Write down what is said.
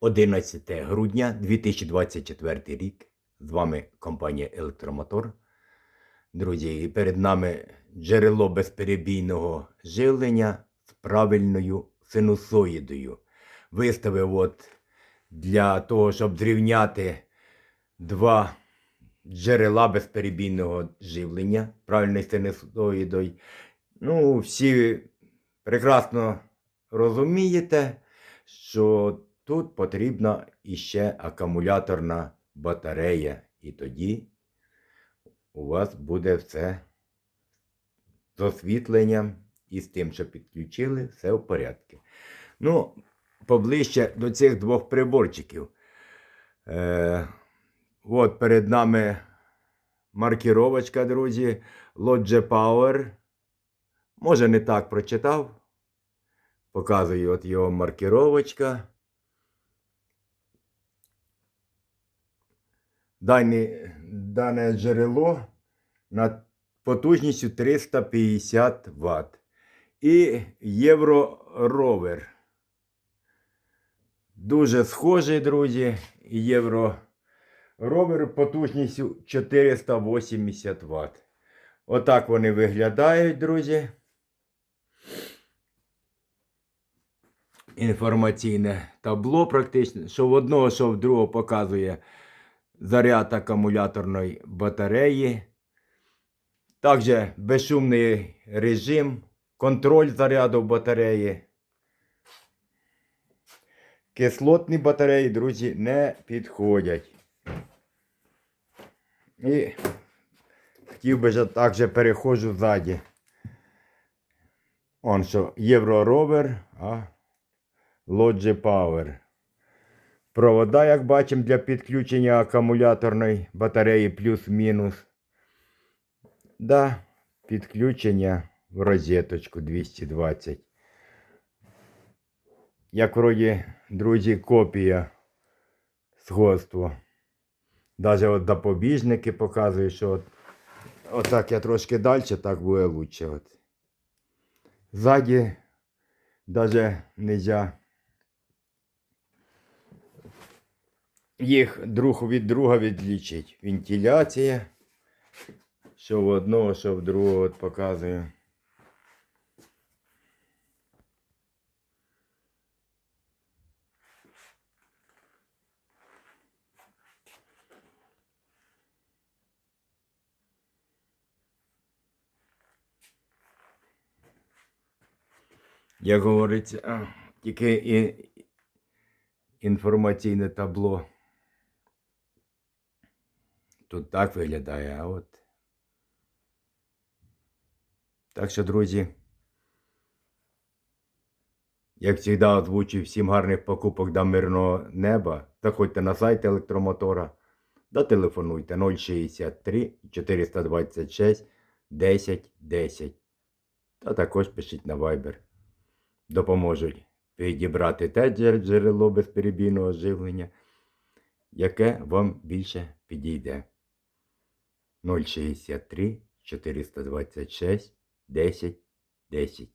11 грудня 2024 рік. З вами компанія Електромотор. Друзі, і перед нами джерело безперебійного живлення з правильною синусоїдою. Виставив от для того, щоб зрівняти два джерела безперебійного живлення правильною синусоїдою. Ну, всі прекрасно розумієте, що тут потрібна іще акумуляторна батарея, і тоді у вас буде все з освітленням і з тим, що підключили, все в порядку. Ну, поближче до цих двох приборчиків. Е, от перед нами маркіровочка, друзі, Lodge Power. Може, не так прочитав. Показую от його маркіровочка. Дане, дане джерело над потужністю 350 Вт. І Євроровер. Дуже схожий, друзі. Євроровер потужністю 480 Вт. Отак вони виглядають, друзі. Інформаційне табло практично, що в одного, що в другого показує заряд акумуляторної батареї. Також безшумний режим, контроль заряду батареї. Кислотні батареї, друзі, не підходять. І хотів би також переходжу ззаді. Он що, Євроровер, а Lodge Power. Провода, як бачимо, для підключення акумуляторної батареї плюс-мінус. Да, підключення в розеточку 220. Як вроді, друзі, копія сходства. Даже от запобіжники показують, що от, отак я трошки далі, так буде лучше. От. Ззаді даже нельзя їх друг від друга відлічить. Вентиляція. Що в одного, що в другого от показує. Як говориться, тільки інформаційне табло. Тут так виглядає, а от. Так що, друзі, як завжди, озвучую всім гарних покупок до мирного неба. Заходьте на сайт електромотора та телефонуйте 063 426 10 10. Та також пишіть на Viber. Допоможуть підібрати те джерело безперебійного живлення, яке вам більше підійде. 063 426 10 10.